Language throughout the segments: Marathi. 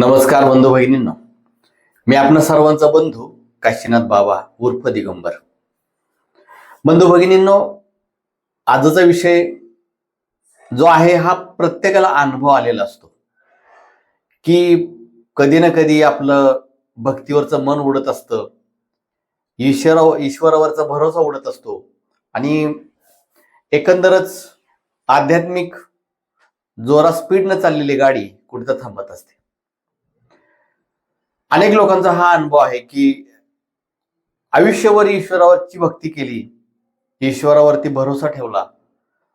नमस्कार बंधू भगिनींनो. मी आपणा सर्वांचा बंधू काशीनाथ बाबा उर्फ दिगंबर. बंधू भगिनींनो आजचा विषय जो आहे हा प्रत्येकाला अनुभव आलेला असतो. की कधी ना कधी आपलं भक्तीवरचं मन उडत असतं. ईश्वरा ईश्वरावरचा भरोसा उडत असतो. आणि एकंदरच आध्यात्मिक जोरा स्पीडनं चाललेली गाडी कुठं थांबत असते. अनेक लोकांचा हा अनुभव आहे की आयुष्यभर ईश्वरावरची भक्ती केली ईश्वरावरती भरोसा ठेवला.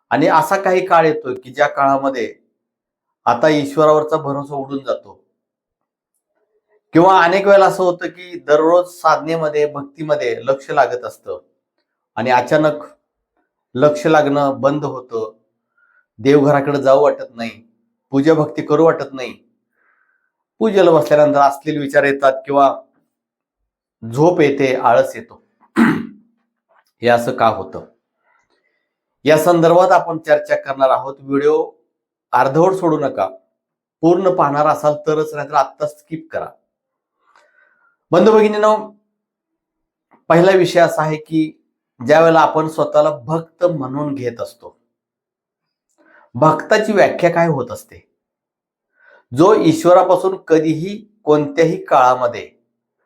आणि असा काही काळ येतो की ज्या काळामध्ये आता ईश्वरावरचा भरोसा उडून जातो. किंवा अनेक वेळेला असं होतं की दररोज साधनेमध्ये भक्तीमध्ये लक्ष लागत असतं. आणि अचानक लक्ष लागणं बंद होतं. देवघराकडे जाऊ वाटत नाही. पूजा भक्ती करू वाटत नाही. पूजेला बसल्यानंतर असलेले विचार येतात किंवा झोप येते आळस येतो. हे असं का होतं? या संदर्भात आपण चर्चा करणार आहोत. व्हिडिओ अर्धवट सोडू नका. पूर्ण पाहणार असाल तरच नाहीतर आत्ता स्किप करा. बंधू भगिनीनो पहिला विषय असा आहे की ज्यावेळेला आपण स्वतःला भक्त म्हणून घेत असतो भक्ताची व्याख्या काय होत असते? जो ईश्वरापासून कधीही कोणत्याही काळामध्ये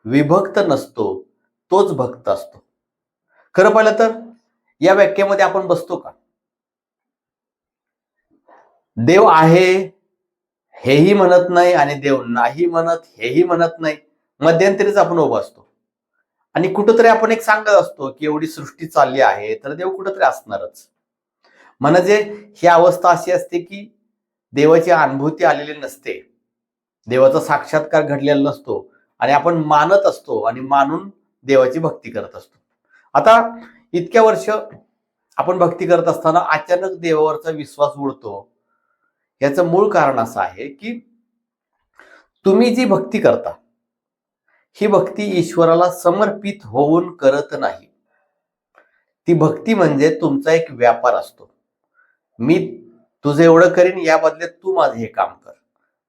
विभक्त नसतो तोच भक्त असतो. खरं पाहिलं तर या व्याख्येमध्ये आपण बसतो का? देव आहे हेही म्हणत नाही आणि देव नाही म्हणत हेही म्हणत नाही. मध्यंतरीच आपण उभं असतो. आणि कुठंतरी आपण एक सांगत असतो की एवढी सृष्टी चालली आहे तर देव कुठंतरी असणारच. म्हणजे ही अवस्था अशी असते की देवाची अनुभूती आलेली नसते. देवाचा साक्षात्कार घडलेला नसतो आणि आपण मानत असतो आणि मानून देवाची भक्ती करत असतो. आता इतक्या वर्ष आपण भक्ती करत असताना अचानक देवावरचा विश्वास उडतो. याचं मूळ कारण असं आहे की तुम्ही जी भक्ती करता ही भक्ती ईश्वराला समर्पित होऊन करत नाही. ती भक्ती म्हणजे तुमचा एक व्यापार असतो. मी तुझं एवढं करेन या बदल्यात तू माझं हे काम कर.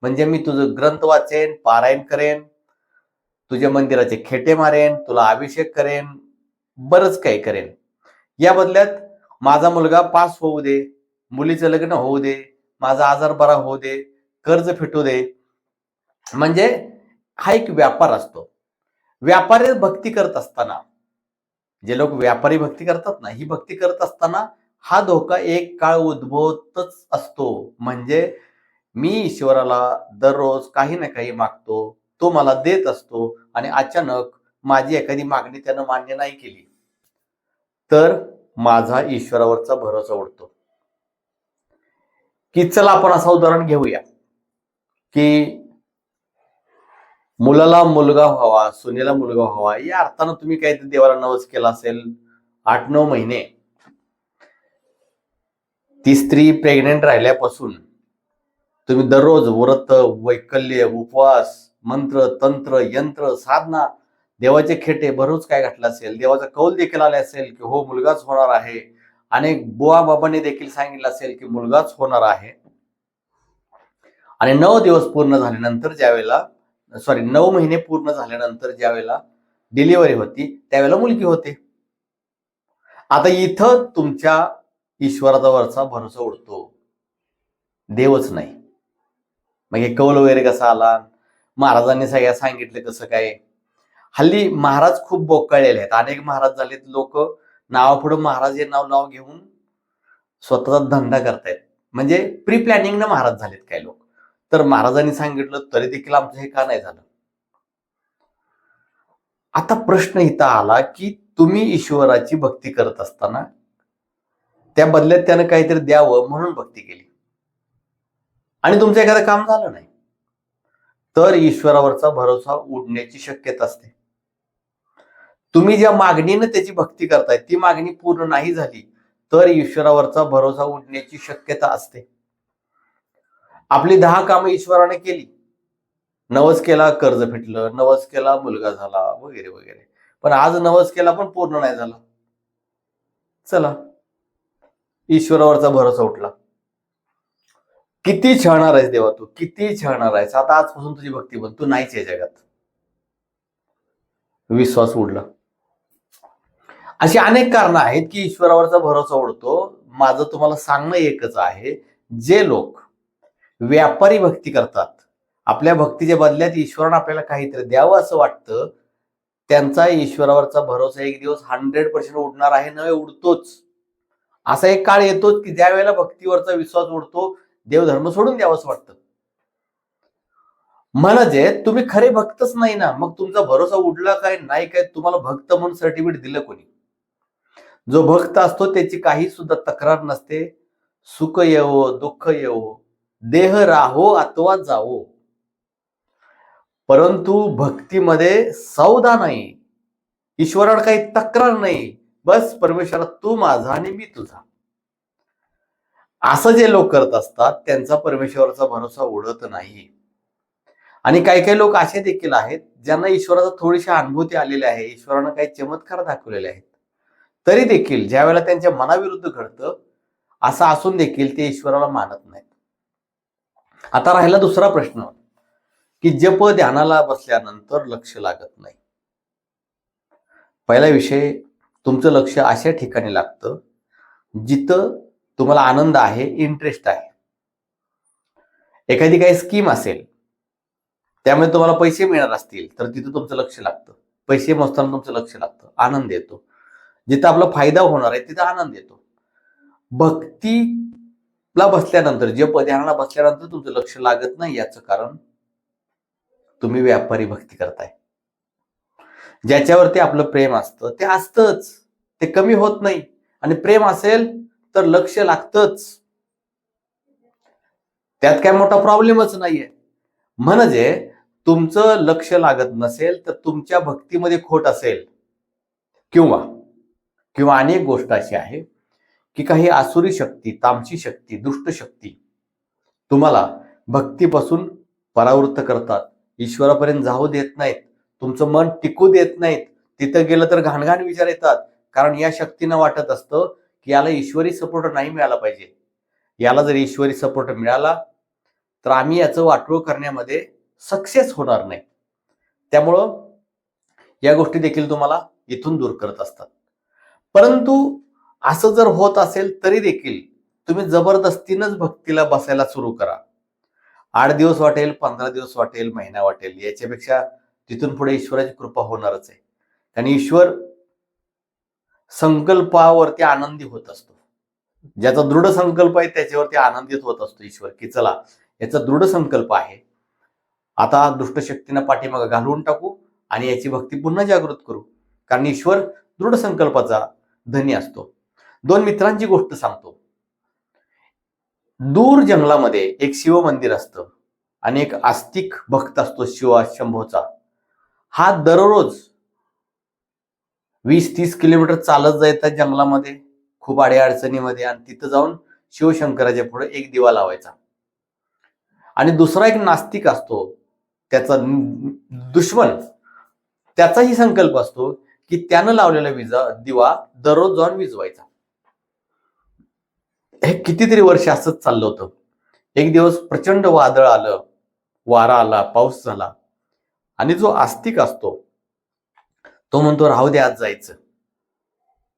म्हणजे मी तुझं ग्रंथ वाचेन पारायण करेन तुझ्या मंदिराचे खेटे मारेन तुला अभिषेक करेन बरंच काही करेन. या बदल्यात माझा मुलगा पास होऊ दे मुलीचं लग्न होऊ दे माझा आजार बरा होऊ दे कर्ज फिटू दे. म्हणजे हा एक व्यापार असतो. व्यापारी भक्ती करत असताना जे लोक व्यापारी भक्ती करतात ना ही भक्ती करत असताना हा धोका एक काळ उद्भवतच असतो. म्हणजे मी ईश्वराला दररोज काही ना काही मागतो तो मला देत असतो आणि अचानक माझी एखादी मागणी त्यानं मान्य नाही केली तर माझा ईश्वरावरचा भरोसा उडतो. की चला आपण असं उदाहरण घेऊया की मुलाला मुलगा व्हावा सुनेला मुलगा व्हावा या अर्थानं तुम्ही काहीतरी देवाला नवस केला असेल आठ नऊ महिने ती स्त्री प्रेग्नेंट राहिल्यापासून तुम्ही दररोज व्रत वैकल्य उपवास मंत्र तंत्र यंत्र साधना देवाचे खेटे बरोच काय घातलं असेल? देवाचा कौल देखील आले असेल की हो मुलगाच होणार आहे. अनेक बुवा बाबांनी देखील सांगितलं असेल की मुलगाच होणार आहे. आणि नऊ दिवस पूर्ण झाल्यानंतर ज्यावेळेला सॉरी नऊ महिने पूर्ण झाल्यानंतर ज्यावेळेला डिलिव्हरी होती त्यावेळेला मुलगी होते. आता इथं तुमच्या ईश्वराचा वरचा भरोसा उडतो. देवच नाही. मग हे कौल वगैरे कसा आला? महाराजांनी सगळ्या सांगितलं कसं काय? हल्ली महाराज खूप बोकाळलेले आहेत. अनेक महाराज झालेत लोक. नावापुढं महाराज हे नाव नाव घेऊन स्वतःचा धंदा करतायत. म्हणजे प्री प्लॅनिंगनं महाराज झालेत काही लोक. तर महाराजांनी सांगितलं तरी देखील आमचं हे का नाही झालं? आता प्रश्न इथं आला की तुम्ही ईश्वराची भक्ती करत असताना त्या बदल्यात त्यानं काहीतरी द्यावं म्हणून भक्ती केली. आणि तुमचं एखादं काम झालं नाही. तर ईश्वरावरचा भरोसा उडण्याची शक्यता असते. तुम्ही ज्या मागणीनं त्याची भक्ती करताय ती मागणी पूर्ण नाही झाली तर ईश्वरावरचा भरोसा उडण्याची शक्यता असते. आपली दहा कामं ईश्वराने केली. नवस केला कर्ज फिटलं नवस केला मुलगा झाला वगैरे वगैरे. पण आज नवस केला पण पूर्ण नाही झाला. चला. ईश्वरावरचा भरोसा उठला. किती छळणार आहेस देवा तू? किती छळणार आहेस? आता आजपासून तुझी भक्ती बन तू नाहीच आहे जगात. विश्वास उडला. अशी अनेक कारणं आहेत की ईश्वरावरचा भरोसा उडतो. माझं तुम्हाला सांगणं एकच आहे जे लोक व्यापारी भक्ती करतात आपल्या भक्तीच्या बदल्यात ईश्वरानं आपल्याला काहीतरी द्यावं असं वाटतं त्यांचा ईश्वरावरचा भरोसा एक दिवस हंड्रेड पर्सेंट उडणार आहे न उडतोच. असा एक काळ येतोच की ज्या वेळेला भक्तीवरचा विश्वास उडतो देवधर्म सोडून द्यावंच वाटतं. म्हणजे तुम्ही खरे भक्तच नाही ना मग तुमचा भरोसा उडला काय नाही काय तुम्हाला भक्त म्हणून सर्टिफिकेट दिलं कोणी? जो भक्त असतो त्याची काही सुद्धा तक्रार नसते. सुख येवो दुःख येवो देह राहो अथवा जावो. परंतु भक्तीमध्ये सौदा नाही. ईश्वरावर काही तक्रार नाही. बस परमेश्वरा तू माझा आणि मी तुझा. असं जे लोक करत असतात त्यांचा परमेश्वराचा भरोसा उडत नाही. आणि काही काही लोक असे देखील आहेत ज्यांना ईश्वराचा थोडीशी अनुभूती आलेली आहे ईश्वरानं काही चमत्कार दाखवलेले आहेत. तरी देखील ज्या वेळेला त्यांच्या मनाविरुद्ध घडतं असं असून देखील ते ईश्वराला मानत नाहीत. आता राहिला दुसरा प्रश्न की जप ध्यानाला बसल्यानंतर लक्ष लागत नाही. पहिला विषय तुमचं लक्ष अशा ठिकाणी लागतं जिथं तुम्हाला आनंद आहे इंटरेस्ट आहे. एखादी काही स्कीम असेल त्यामुळे तुम्हाला पैसे मिळणार असतील तर तिथं तुमचं लक्ष लागतं. पैसे मोजताना तुमचं लक्ष लागतं आनंद येतो. जिथं आपला फायदा होणार आहे तिथं आनंद येतो. भक्तीला बसल्यानंतर जे ध्यानाला बसल्यानंतर तुमचं लक्ष लागत नाही याचं कारण तुम्ही व्यापारी भक्ती करताय. ज्याच्यावरती आपलं प्रेम असतं ते असतंच. ते कमी होत नाही. आणि प्रेम असेल तर लक्ष लागतच. त्यात काय मोठा प्रॉब्लेमच नाहीये. म्हणजे तुमचं लक्ष लागत नसेल तर तुमच्या भक्तीमध्ये खोट असेल. किंवा किंवा अनेक गोष्ट अशी आहे की काही आसुरी शक्ती तामची शक्ती दुष्ट शक्ती तुम्हाला भक्तीपासून परावृत्त करतात. ईश्वरापर्यंत जाऊ देत नाहीत. तुमचं मन टिकू देत नाहीत. तिथं गेलं तर घाणघाण विचार येतात. कारण या शक्तीनं वाटत असतं की याला ईश्वरी सपोर्ट नाही मिळाला पाहिजे. याला जर ईश्वरी सपोर्ट मिळाला तर आम्ही याचं वाटोळ करण्यामध्ये सक्सेस होणार नाही. त्यामुळं या गोष्टी देखील तुम्हाला इथून दूर करत असतात. परंतु असं जर होत असेल तरी देखील तुम्ही जबरदस्तीनंच भक्तीला बसायला सुरू करा. आठ दिवस वाटेल पंधरा दिवस वाटेल महिना वाटेल याच्यापेक्षा तिथून पुढे ईश्वराची कृपा होणारच आहे. आणि ईश्वर संकल्पावरती आनंदी होत असतो. ज्याचा दृढ संकल्प आहे त्याच्यावरती आनंदित होत असतो ईश्वर की चला याचा दृढ संकल्प आहे. आता दुष्टशक्तीनं पाठीमागं घालवून टाकू आणि याची भक्ती पुन्हा जागृत करू. कारण ईश्वर दृढ संकल्पाचा धनी असतो. दोन मित्रांची गोष्ट सांगतो. दूर जंगलामध्ये एक शिव मंदिर असतं आणि एक आस्तिक भक्त असतो शिवा शंभोचा. हा दररोज वीस तीस किलोमीटर चालत जायचा जंगलामध्ये खूप अडीअडचणीमध्ये आणि तिथं जाऊन शिवशंकराच्या पुढे एक दिवा लावायचा. आणि दुसरा एक नास्तिक असतो त्याचा दुश्मन त्याचाही संकल्प असतो की त्यानं लावलेला विजा दिवा दररोज जाऊन विजवायचा. हे कितीतरी वर्ष असंच चाललं होतं. एक दिवस प्रचंड वादळ आलं वारा आला पाऊस झाला आणि जो आस्तिक असतो तो म्हणतो राहू दे आज जायचं.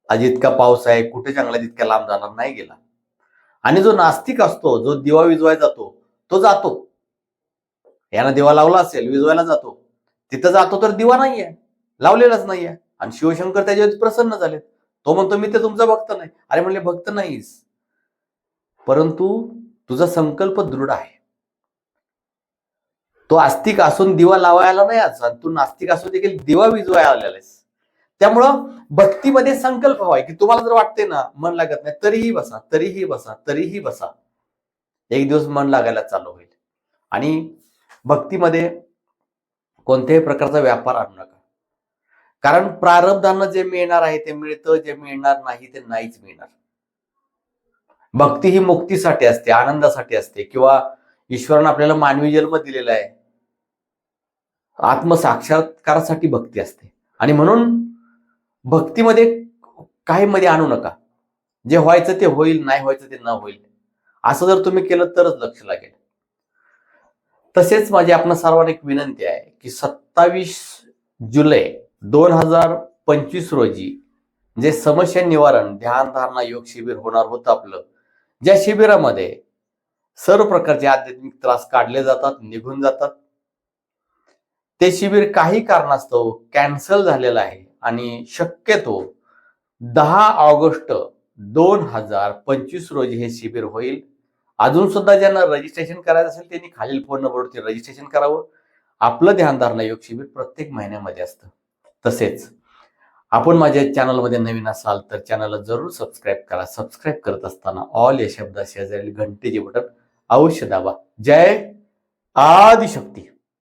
आज इतका पाऊस आहे कुठे जंगलात इतक्या लांब जाणार? नाही गेला. आणि जो नास्तिक असतो जो दिवा विजवाय जातो तो जातो. यानं दिवा लावला असेल विजवायला जातो. तिथं जातो तर दिवा नाहीये लावलेलाच नाहीये. आणि शिवशंकर त्याच्यावर प्रसन्न झाले तो म्हणतो मी ते तुमचा भक्त नाही. अरे म्हणले भक्त नाहीस. परंतु तुझा संकल्प दृढ आहे. तो आस्तिक असून दिवा लावायला नाही आज तू नास्तिक असून देखील दिवा विजवायला आलेला आहेस. त्यामुळं भक्तीमध्ये संकल्प व्हाय की तुम्हाला जर वाटते ना मन लागत नाही तरीही बसा तरीही बसा तरीही बसा. एक दिवस मन लागायला चालू होईल. आणि भक्तीमध्ये कोणत्याही प्रकारचा व्यापार आणू नका. कारण प्रारब्धांना जे मिळणार आहे ते मिळतं जे मिळणार नाही ते नाहीच मिळणार. भक्ती ही मुक्तीसाठी असते आनंदासाठी असते. किंवा ईश्वरानं आपल्याला मानवी जन्म दिलेला आहे. आत्मसाक्षात्कारासाठी भक्ती असते. आणि म्हणून भक्तीमध्ये काही मध्ये आणू नका. जे व्हायचं ते होईल नाही व्हायचं ते न होईल. असं जर तुम्ही केलं तरच लक्ष लागेल. तसेच माझी आपण सर्वांना एक विनंती आहे की सत्तावीस जुलै दोन हजार पंचवीस रोजी जे समस्या निवारण ध्यान धारणा योग शिबिर होणार होतं आपलं ज्या शिबिरामध्ये सर्व प्रकारचे आध्यात्मिक त्रास काढले जातात निघून जातात. ते शिबिर काही कारणास्तव कॅन्सल झालेलं आहे आणि शक्यतो दहा ऑगस्ट दोन हजार पंचवीस रोजी हे शिबिर होईल. अजून सुद्धा ज्यांना रजिस्ट्रेशन करायचं असेल त्यांनी खालील फोन नंबरवरती रजिस्ट्रेशन करावं. आपलं ध्यानधारणा योग शिबिर प्रत्येक महिन्यामध्ये असतं. तसेच आपण माझ्या चॅनलमध्ये नवीन असाल तर चॅनलला जरूर सबस्क्राईब करा. सबस्क्राईब करत असताना ऑल या शब्द शेजारी घंटेचे बटन अवश्य दाबा. जय आदिशक्ती.